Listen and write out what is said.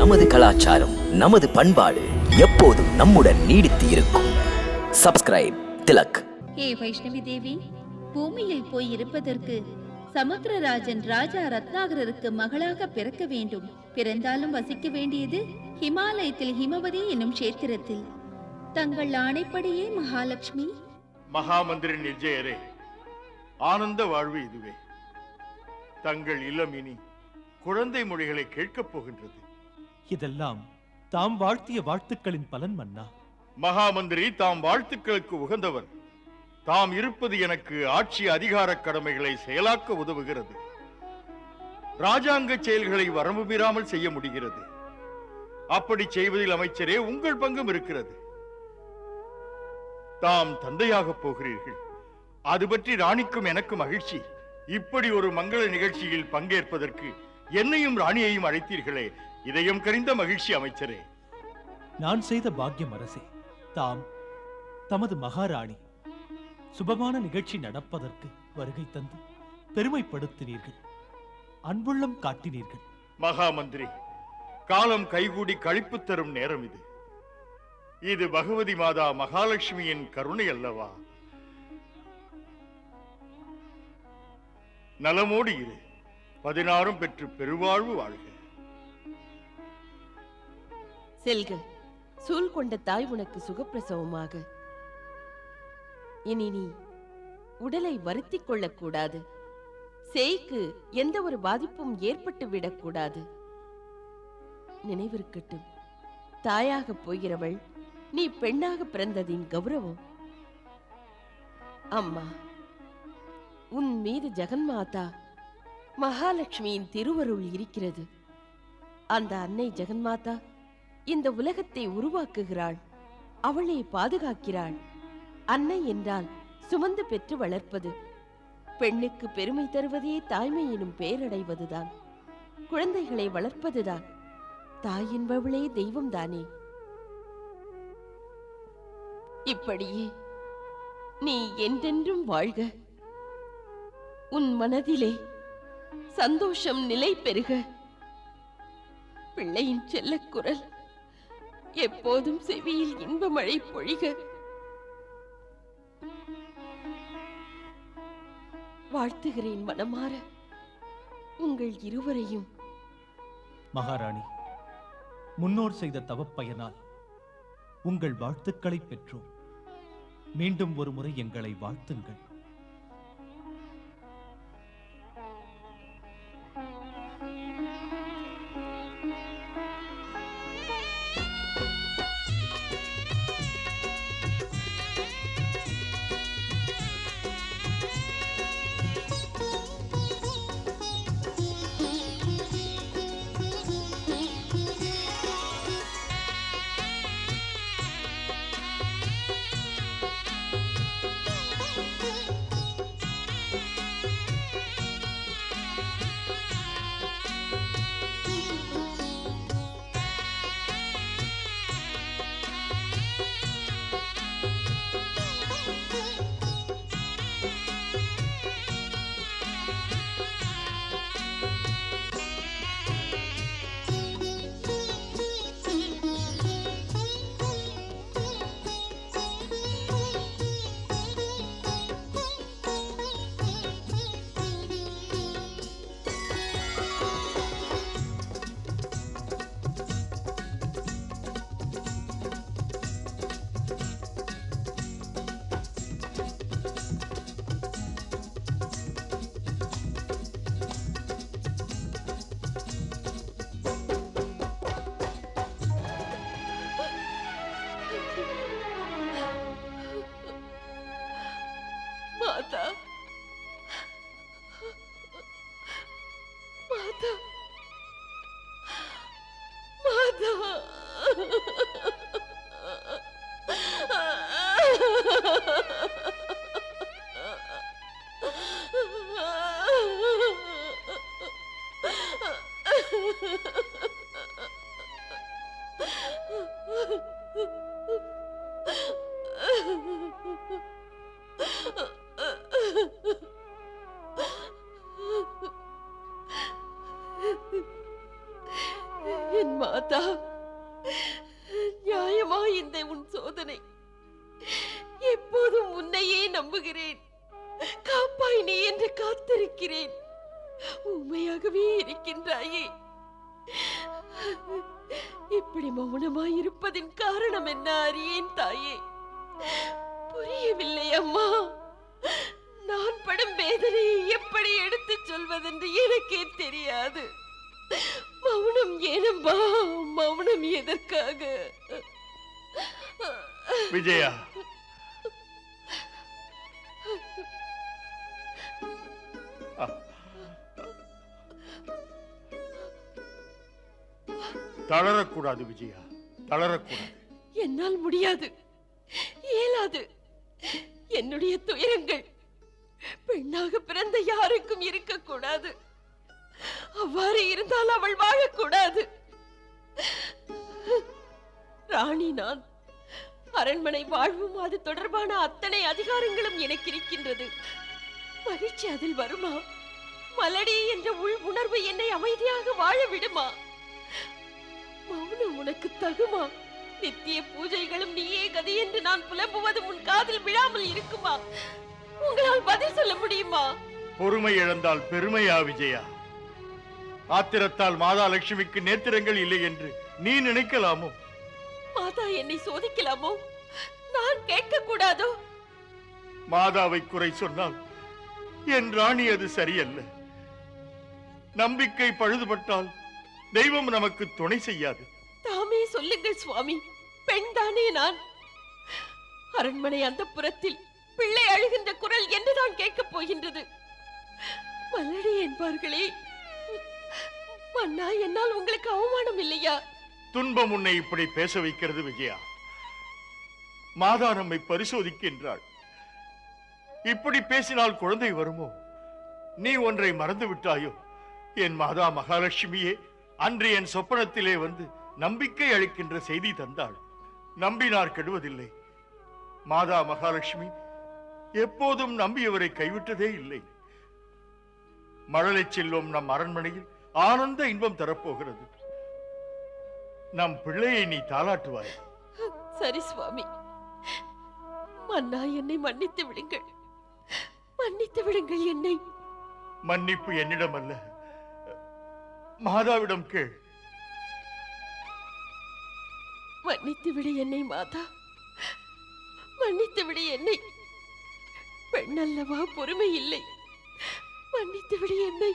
நமது கலாச்சாரம் நமது பண்பாடு எப்போதும் நம்முடன் நீடித்து இருக்கும். சப்ஸ்கிரைப் திலக். ஹே வைஷ்ணவி தேவி பூமியில் போய் இருப்பதற்கு சமுத்திரராஜன் ராஜா ரத்னாகரருக்கு மகளாக பிறக்க வேண்டும். பிறந்தாலும் வசிக்க வேண்டியது ஹிமாலயத்தில் ஹிமவதி என்னும் கஷேத்திரத்தில். தங்கள் ஆணைப்படியே மகாலட்சுமி. மகாமந்திரி நிர்ஜயரே ஆனந்த வாழ்வு இதுவே. தங்கள் இல்லம் இனி குழந்தை மொழிகளை கேட்கப் போகின்றது. இதெல்லாம் தாம் வாழ்த்திய வாழ்த்துக்களின் பலன் மன்னா. மகாமந்திரி தாம் வாழ்த்துக்களுக்கு உகந்தவர். தாம் இருப்பது எனக்கு ஆட்சி அதிகார கடமைகளை செயலாக்க உதவுகிறது. ராஜாங்க செயல்களை வரம்பு மீறாமல் செய்ய முடிகிறது. அப்படி செய்வதில் அமைச்சரே உங்கள் பங்கும் இருக்கிறது. தாம் தந்தையாக போகிறீர்கள். அது பற்றி ராணிக்கும் எனக்கு மகிழ்ச்சி. இப்படி ஒரு மங்கள நிகழ்ச்சியில் பங்கேற்பதற்கு என்னையும் ராணியையும் அழைத்தீர்களே இதயம் கரிந்த மகிழ்ச்சி அமைச்சரே. நான் செய்த பாக்கியம் அரசே தாம் தமது மகாராணி சுபமான நிகழ்ச்சி நடப்பதற்கு வருகை தந்து பெருமைப்படுத்தினீர்கள் அன்புள்ளம் காட்டினீர்கள். மகாமந்திரி காலம் கைகூடி கழிப்பு தரும் நேரம் இது. இது பகவதி மாதா மகாலட்சுமியின் கருணை அல்லவா? நலமோடு இரு. பதினாறும் பெற்று பெருவாழ்வு வாழ்க. செல்க சூழ் கொண்ட தாய் உனக்கு சுகப்பிரசவமாக. இனி நீ உடலை வருத்திக் கொள்ளக்கூடாது. சேய்க்கு எந்த ஒரு பாதிப்பும் ஏற்பட்டு விடக்கூடாது. நினைவிருக்கட்டும். தாயாக போகிறவள் நீ பெண்ணாக பிறந்ததின் கௌரவம். அம்மா உன் மீது ஜெகன்மாதா மகாலட்சுமியின் திருவருள் இருக்கிறது. அந்த அன்னை ஜெகன்மாதா இந்த உலகத்தை உருவாக்குகிறாள். அவளை பாதுகாக்கிறாள். அன்னை என்றால் சுமந்து பெற்று வளர்ப்பது. பெண்ணுக்கு பெருமை தருவதே தாய்மை எனும் பெயரடைவதுதான் குழந்தைகளை வளர்ப்பதுதான். தாய் என்பவளே தெய்வம் தானே இப்படியே நீ என்றென்றும் வாழ்க. உன் மனதிலே சந்தோஷம் நிலை பெறுக பிள்ளையின் செல்லக்குரல் எப்போதும் செவியில் இன்ப மழை பொழிக. வாழ்த்துகிறேன் மனமாற. உங்கள் இருவரையும். மகாராணி முன்னோர் செய்த தவப்பயனால் உங்கள் வாழ்த்துக்களை பெற்றோம். மீண்டும் ஒரு முறை எங்களை வாழ்த்துங்கள். Ha ha ha! என் மாதா. நியாயமா இந்த உன் சோதனை. எப்போதும் உன்னையே நம்புகிறேன். காப்பாய் நீ என்று காத்திருக்கிறேன். உண்மையாகவே இருக்கின்றாயே. இப்படி மௌனமாய் இருப்பதின் காரணம் என்ன அறியேன் தாயே? புரியவில்லை அம்மா. நான் படும் வேதனையை எப்படி எடுத்துச் சொல்வதென்று எனக்கே தெரியாது. மௌனம் ஏனம்பா மௌனம் எதற்காக? விஜயா. தளரக்கூடாது விஜயா. தளரக்கூடாது. என்னால் முடியாது. இயலாது. என்னுடைய துயரங்கள் பெண்ணாக பிறந்த யாருக்கும் இருக்கக்கூடாது. அவ்வாறு இருந்தால் அவள் வாழக்கூடாது. ராணி நான் அரண்மனை வாழ்வும் அது தொடர்பான அத்தனை அதிகாரங்களும் எனக்கு இருக்கின்றது. மகிழ்ச்சி அதில் வருமா? மலடி என்ற உள் உணர்வு என்னை அமைதியாக வாழ விடுமா? மௌனம் உனக்கு தகுமா? நித்திய பூஜைகளும் நீயே கதி என்று நான் புலம்புவது உன் காதில் விழாமல் இருக்குமா? உங்களால் பதில் சொல்ல முடியுமா? பொறுமை இழந்தால் பெருமையா விஜயா? ஆத்திரத்தால் மாதா லட்சுமிக்கு நேத்திரங்கள் இல்லை என்று நீ நினைக்கலாமோ? மாதா என்னை சோதிக்கலாமோ? நான் கேட்க கூடாதோ மாதாவை குறை சொன்னால் என் ராணி அது சரியல்ல. நம்பிக்கை பழுதுபட்டால் தெய்வம் நமக்கு துணை செய்யாது. தாமே சொல்லுங்கள் சுவாமி பெண் தானே நான்? அரண்மனை அந்த புறத்தில் பிள்ளை அழுகின்ற குரல் என்றுதான் கேட்கப் போகின்றது. மல்லடி என்பார்களே அண்ணா என்னால் உங்களுக்கு அவமானம் இல்லையா? துன்பம் உன்னை இப்படி பேச வைக்கிறது விஜயா. மாதா நம்மை பரிசோதிக்கின்றாள். இப்படி பேசினால் குழந்தை வருமோ? நீ ஒன்றை மறந்து விட்டாயோ? என் மாதா மகாலட்சுமியே அன்று என் சொப்பனத்திலே வந்து நம்பிக்கை அளிக்கின்ற செய்தி தந்தாள். நம்பினார் கெடுவதில்லை. மாதா மகாலட்சுமி எப்போதும் நம்பியவரை கைவிட்டதே இல்லை. மழலை செல்வம் நம் அரண்மனையில் ஆனந்த இன்பம் தரப்போகிறது. நம் பிள்ளையை நீ தாளாட்டுவாய். சரி சுவாமி. மன்னா என்னை மன்னித்து விடுங்கள். மன்னித்து விடுங்கள் என்னை. மன்னிப்பு என்னிடம் அல்ல மாதாவிடம் கேள். மன்னித்து விடு என்னை மாதா. மன்னித்து விடு என்னை. பெண்ணல்லவா பொறுமை இல்லை. மன்னித்து விடு என்னை.